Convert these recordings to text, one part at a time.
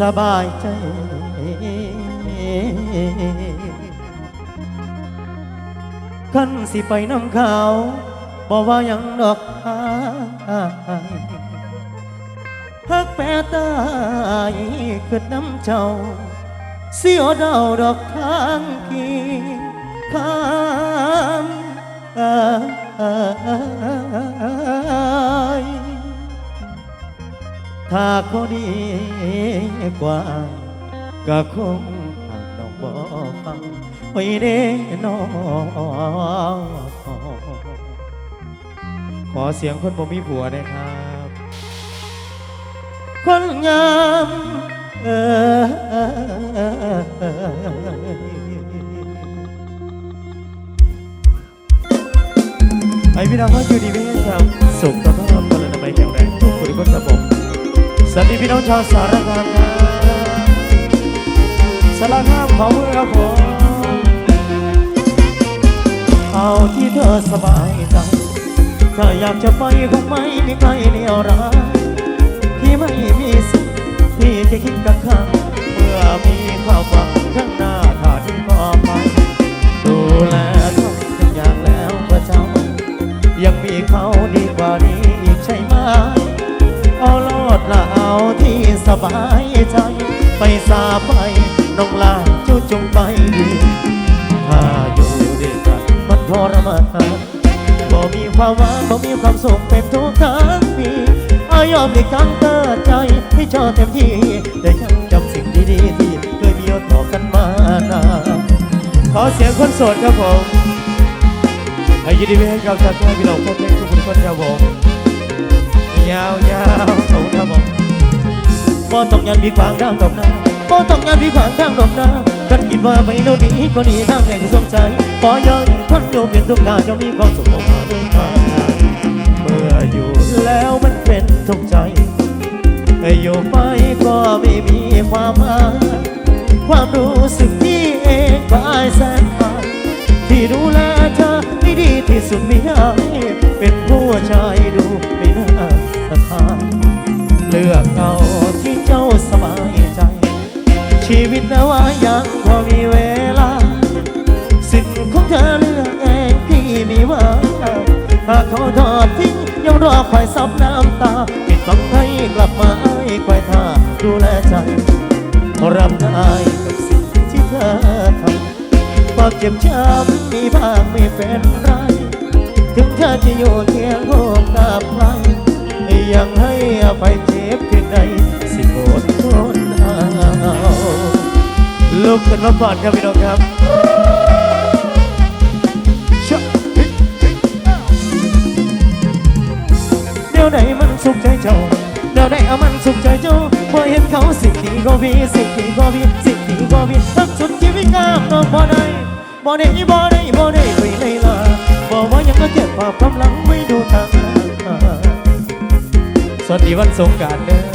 สบายใจกันสิไปน้ำขาวบอกว่าหยังดอกทางฮักแปรตายขึ้นน้ำเจ้า เสียวดาวดอกทางกีข้ามอ่ย ถ้าก็ดีกว่าก็คงหากน้องบ่ฟังไว้เด้น้องขอเสียงคนบ่มีผัวหนะครับ คนงามเออไอพี่น้องเขาอยู่ดีไม่แห้งครับสุขภาพพลนามัยแข็งแรงทุกคนทุกคนครับผม สวัสดีพี่น้องชาวสารคามครับสารคามของมือครับผมเอาที่เธอสบายใจถ้าอยากจะไปคงไม่มีใครเลี้ยวร้ายที่ไม่มีสิทธิ์ที่จะคิดกับข้าเมื่อมีข้ามหวังข้าง บายใจ ไปสาไปน้องลาจุจงไปดีถ้าอยู่ด้วยกันมันทรมานบ่มีความหวังบ่มีความสุขเป็นทุกทางปีอายอมในการเปิดใจให้เจอเต็มที่ แต่ยังจำสิ่งดีๆที่เคยมีต่อกันมานาขอเสียงคนโสดครับผมให้ยินดีให้กับชาวพี่น้องพบเล็กทุกคนครับผมยาวยาวๆเขาทำบอก บ่ต้องยันพี่ขวางทางตกน้ำบ่ต้องยันพี่ขวางทางตกน้ำกันคิดว่าไม่รู้ดีก็ดีทางแห่งสงใจพอยังคนอยู่เป็นทุกข์จะมีความสุขออกมายเมื่ออยู่แล้วมันเป็นทุกข์ใจให้อยู่ไปก็ไม่มีความหมายความรู้สึกที่เองก็อายแสนไปที่ดูแลเธอได้ดีที่สุดไม่ได้เป็นผู้ชาย ชีวิตนะว่ายังพอมีเวลา สิทธิ์ของเธอเลือกเองพี่มีว่าหากเขาทอดทิ้งยังรอคอยซับน้ำตาปิดฟังให้กลับมาให้คอยท่าดูแลใจรับได้กับสิ่งที่เธอทำความเจ็บช้ำมีบ้างไม่เป็นไร ถึงเธอจะอยู่เคียงคู่กับใครยังให้อภัยเจ็บเพียงใด ลุกขึ้นมาก่อนครับพี่น้องครับชะเดี๋ยวไหนมันสุขใจเจ้าเดี๋ยวไหนเอามันสุขใจเจ้าพอเห็นเขาสิ่งที่ก็วีสิ่งที่ก็วีสิ่งที่ก็วีทั้งสุดชีวิตงามน้องบ่ได้บ่ได้บ่ได้บ่ได้ไปเลยล่ะบอกว่ายังก็เจ็บภาพกำลังไม่ดูทางหน้าสวัสดีวันสงกรารเด้อ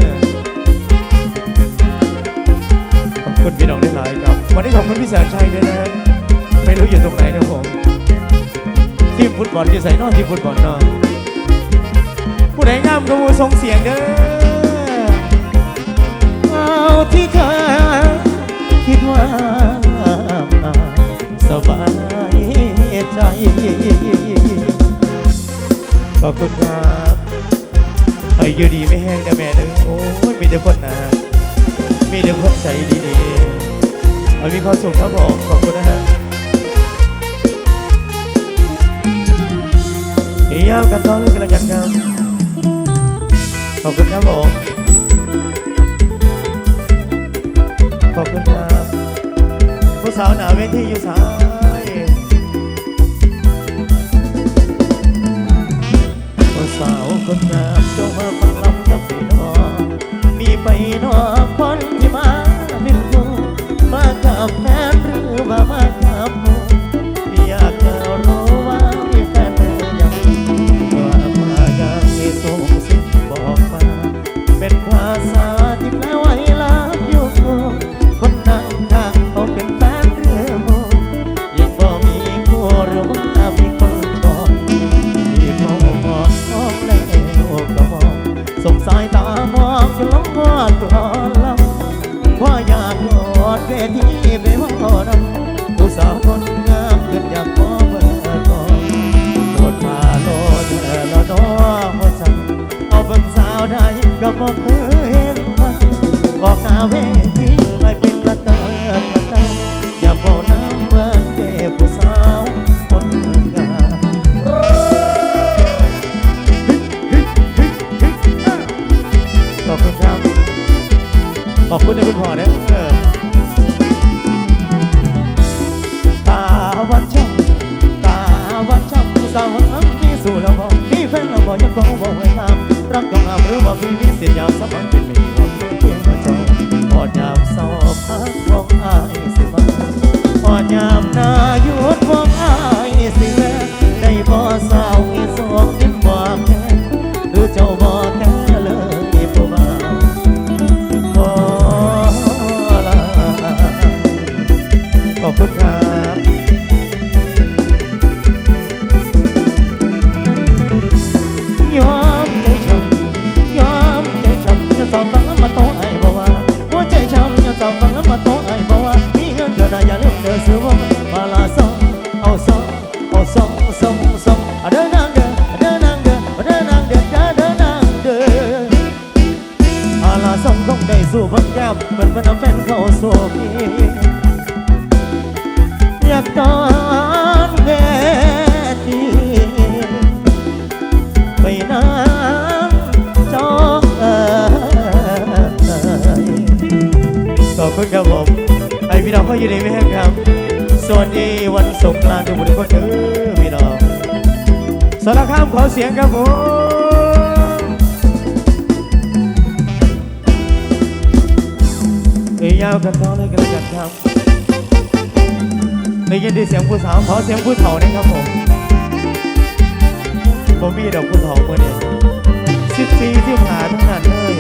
คุณพี่น้องได้หลายครับ วันนี้ขอบคุณพี่แสนชัยด้วยนะไม่รู้อยู่ตรงไหนนะผมทีมฟุตบอลอยู่ใส่นอกทีมฟุตบอลนอะผู้ใดงามก็มูส่งเสียงเด้อเอาที่เธอคิดว่าสบายใจขอบคุณครับไอ้อยู่ดีไม่แห้งนะแม่เด้อโอ้ยมีแต่คนนะ ๆเอามีความสุขครับผมขอบคุณนะฮะยาวกันต่อเลยกันละกันครับขอบคุณครับผมขอบคุณครับผู้สาวหนาเวทีอยู่สาว ขอบคุณในคุณพ่อนี่ยเออตาวันช่องตาวันช่องสาวน้ำมีสู่แล้วบอกมีแฟนแล้วบอกยังบอกบอกไว้ตามรักต้องห้ามหรือว่ามีวิเศษยามสมังเป็นไม่มีวันเพียงมาจองพอดยามสอบพักวงอายสิมาพอดยามนายุดวงอายสิแลได้บ่สาว สียงครับผมเอ้ยยาวกันต่องเลยกันแล้วกันครับได้ยินด้เสียงผู้สาวขอเสียงผู้เฒ่านะครับผมผมมีดอกผู้เฒ่าเมื่อนี้สิบสี่ที่ผ่านทั้งนั้นเลย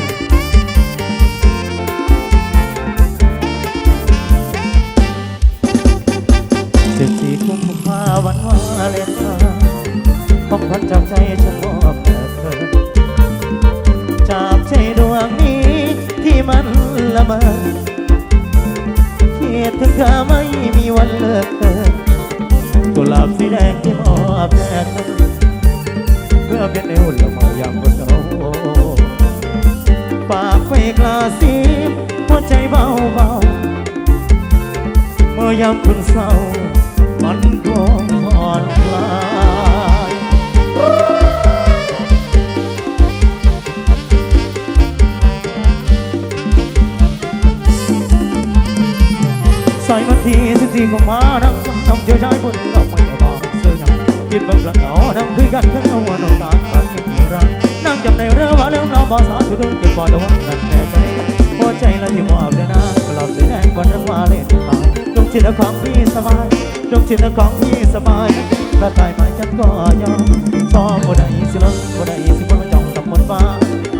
สิบสี่กุมภาวันวาเลนไทน์ ของพันจำใจฉันมอบแด่เธอจากใจดวงนี้ที่มันละเมอคิดถึงเธอไม่มีวันเลิกเธอกุหลาบสีแดงที่มอบแด่เธอเพื่อเป็นเอวละเมอยามบนเขาปากไปกลาสีหัวใจเบาเบาเมื่อยามคุณเศร้ามันก็อ่อ ใส่มันที่สิบสี่ก็มาดังซ้ำซ้ำเจอชายคนเราไม้บอกเสื้อยังคิดบางครั้งเราดังคุยกันทั้งเอาวันเอาตากันยังมีรักนั่งจำในเรือว่าแล้วเราบอกสาวทุกเก็บบ่อระวังนั่นแน่ใจหัวใจละที่มอบเลยนะเราแสดงก่อนรักว่าเล่นตายจงจิตของพี่สบายจงจิตของพี่สบายกระต่ายไม้จันก็ยอมต่อบ่ได้สิลงบ่ได้สิบนจ้องตำบนฟ้า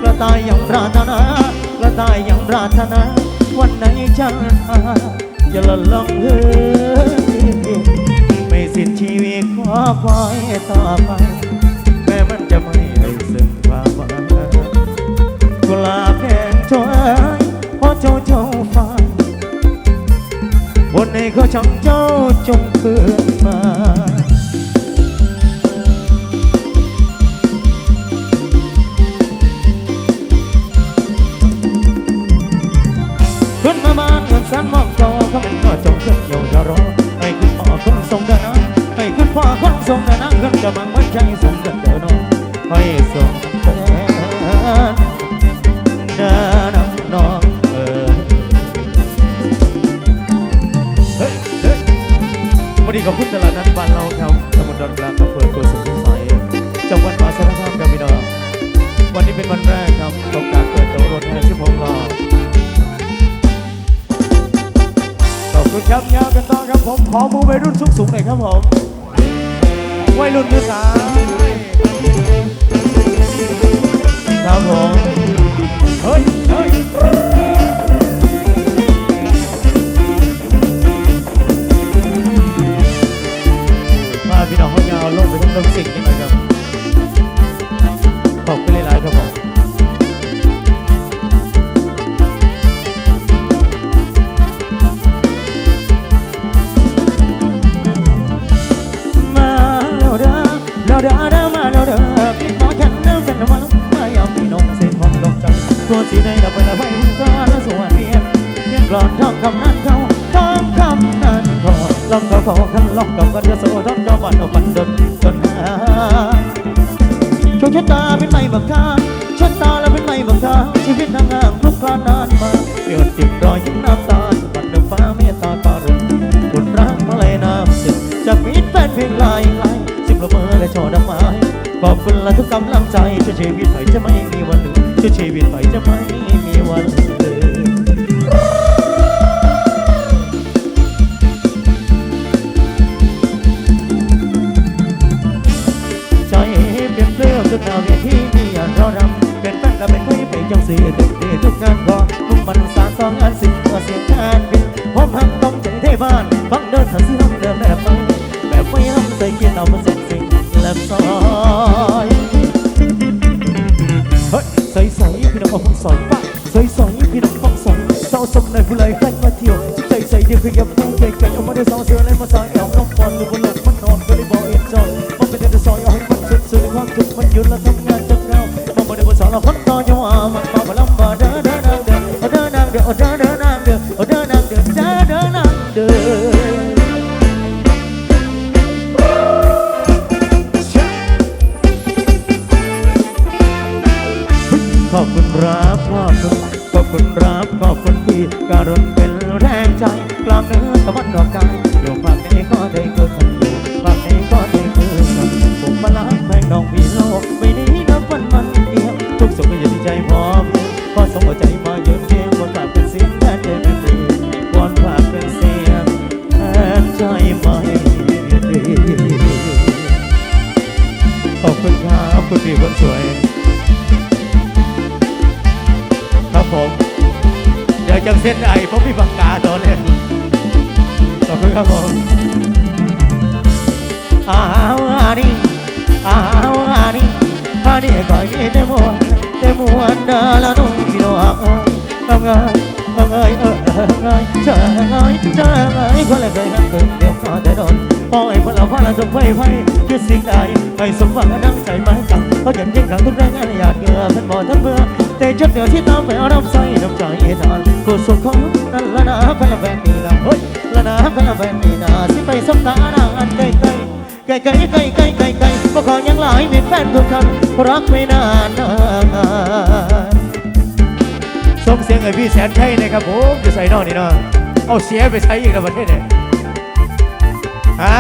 กระต่ายยังปรารถนากระต่ายยังปรารถนาวันไหนฉัน อย่าละลองเฮ้ยไม่สิ้นชีวิตขอคอยต่อไปแม้มันจะไม่ได้สึ่งความหวังกุลาบแดงช่วยพอเจ้าเจ้าฟ้าบนในเขาช่างเจ้าจงคืนมา รุ่นสูงสูงๆหน่อยครับผมวัยรุ่นยุสามครับผมเฮ้ยเฮ้ยมาพี่น้องเขายาวลงไปทั้งลำสิ่งกัน เด้อเด้อมาแล้วเด้อพี่น้องฉันเดินเป็นน้ำมันไม่ยอมพี่น้องเส้นความดอกจันตัวสีได้ดับไปแล้วไปซ้อนและสวนเพียงเพียงกลอนทองคำนั้นเขาทองคำนั้นขอลองเขาขอขันลองกับกันจะโซ่ทองก็บันเอาบันดนจนหาโชคชะตาเป็นไม่บังคับ อและช่อกไมขอบคุณและทุกกำลังใจช่วยชีวิตไปจะไม่มีวันลืมช่วยชีวิตไปจะไม่มีวันลืมใจเปลี่ยนเปลี่ยนจนหน้าเวทีมีอย่างเรารำเป็นแฟนและเป็นคุยไปจังสีทุกทีทุกงานก็มุ่งมันสารสองงานสิ่งเสียงงานบินพร้อมหักต้องใจเทบ้านฟังเดินสันสีน้ำเดิน ขอบคุณครับขอบคุณขอบคุณครับขอบคุณที่การุณเป็นแรงใจกลางเนื้อตะวันดอกกายอยู่ภาคนี้ก็ได้เกิดกันอยู่ภาคนี้ก็ได้เกิดกันผมมาล้างแพงน้องพี่โลกไม่นี้นับวันมันเดียวทุกสุขก็อยู่ที่ใจพร้อมพอสมหัวใจมาเยือนเพียงวันฝากเป็นเสียงแทนใจไม่เปลี่ยนวันฝากเป็นเสียงแทนใจไม่เปลี่ยนขอบคุณครับคุณพี่คนสวย จังเส้นไอ้ผมมีปากกาตัวเล่นขอบคุณครับผมอ้าวอันนี้อ้าวอันนี้อันนี้ก็ยิ่งได้มวนได้มวนเดาละนุ่งพี่น้องเอ้ยทำไงทำไงเออเออไงเจอไงเจอไงคนละเคยหักเกินเดี๋ยวก็จะโดนพอไอ้คนเราพาเราจงไฟไฟคือสิ่งใดให้สมหวังดังใจไม้จังเขายันยิ่งขังทุกแรงงานอยากเกลือเป็นบ่อทั้งเบื่อ แต่จุดเดียวที่ตามไปเอารับใส่น้ำใจทานกูสุขของนั่นละนะคนละแฟนนี่นะเฮ้ยละนะคนละแฟนนี่นะสิไปสบตานางอันไกลไกลไกลไกลไกลไกลไกลไกลบ่ขอยังหลายมีแฟนทุกท่านรักไม่นานนานส่งเสียงไอ้พี่แสนชัยนะครับผมจะใส่นอกนี่เนาะเอาเสียไปใช้อีกในประเทศเนี่ยฮะ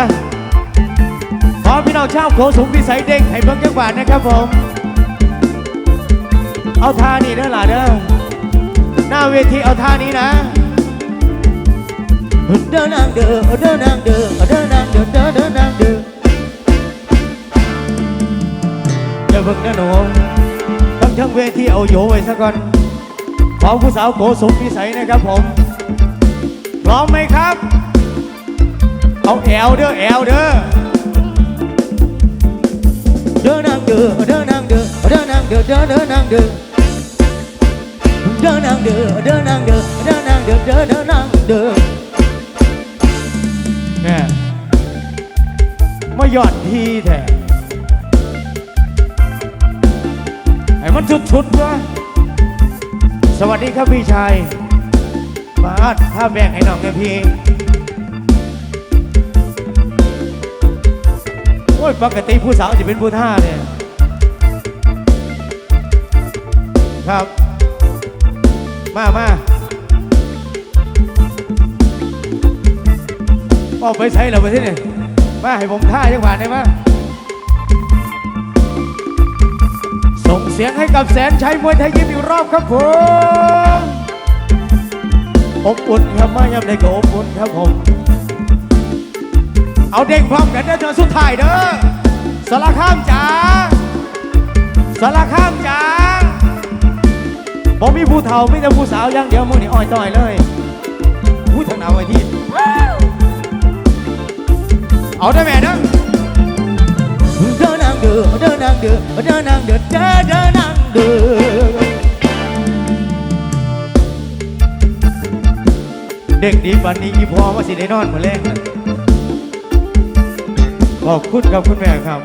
ขอพี่น้องชาวโขสูงพิสัยเด้งให้เบิ่งจังหวัดนะครับผม เอาท่านี้เด้อหล่ะเด้อหน้าเวทีเอาท่านี้นะเดินนางเด้อเดินนางเด้อเดินนางเด้อเดินเดินนางเด้ออย่าเพิ่งนะหนูทั้งทั้งเวทีเอาโยไว้ซะก่อนขอผู้สาวโกสมพิสัยนะครับผมพร้อมไหมครับ เอาแอลเด้อแอลเด้อเดินนางเด้อเดินนางเด้อเดินนางเด้อเดินเดินนางเด้อ เดินนางเด้อเดินนางเด้อเดินนางเด้อเดินเดินนางเด้อเนี่ยมาหย่อนทีแท้ไอ้มันชุดๆวะสวัสดีครับพี่ชายบาสถ้าแบ่งให้น้องเนี่ยพี่โอ้ยปกติผู้สาวจะเป็นผู้ท่าเนี่ยครับ มามาออกไปใช้เหราไปที่นี่มาให้ผมท่าจังหวะได้มั้ยส่งเสียงให้กับแสนชัยมวยไทยยิมอีกรอบครับผมอบอุ่นครับมายามใดก็อบอุ่นครับผม เอาเด้งพร้อมกันเด้อเธอสุดท้ายเด้อสารข้ามจ๋าสารข้ามจ๋า บ่มีผู้เฒ่าไม่แต่ผู้สาวอย่างเดียวมึงนี่อ้อยต้อยเลยพูดทางหนาวไว้ที่เอาได้แม่เด้อเดินนางเดือเดินนางเดือเดินนางเดือเดินเดินนางเดือเด็กดีปันนี้อีพอว่าสิได้นอนมาแรงเลยขอบคุณครับคุณแม่ครับ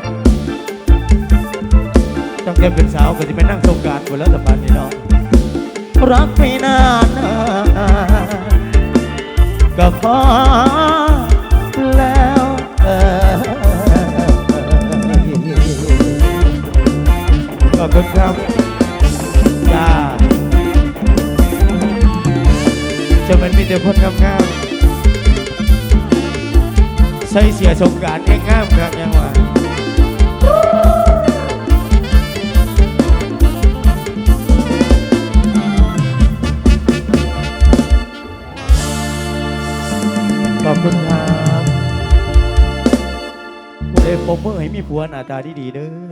ตั้งแต่เป็นสาวก็จะไปนั่งสงกรารหมดแล้วแต่ปันนี้เนาะ รักไม่นานก็พอแล้วเออขอบคุณครับจ้าจะมันมีแต่คนงามๆใส่เสียสงกรารงามๆครับยังว่า ปมเมื่อให้มีผัวหน้าตาดีๆเด้อ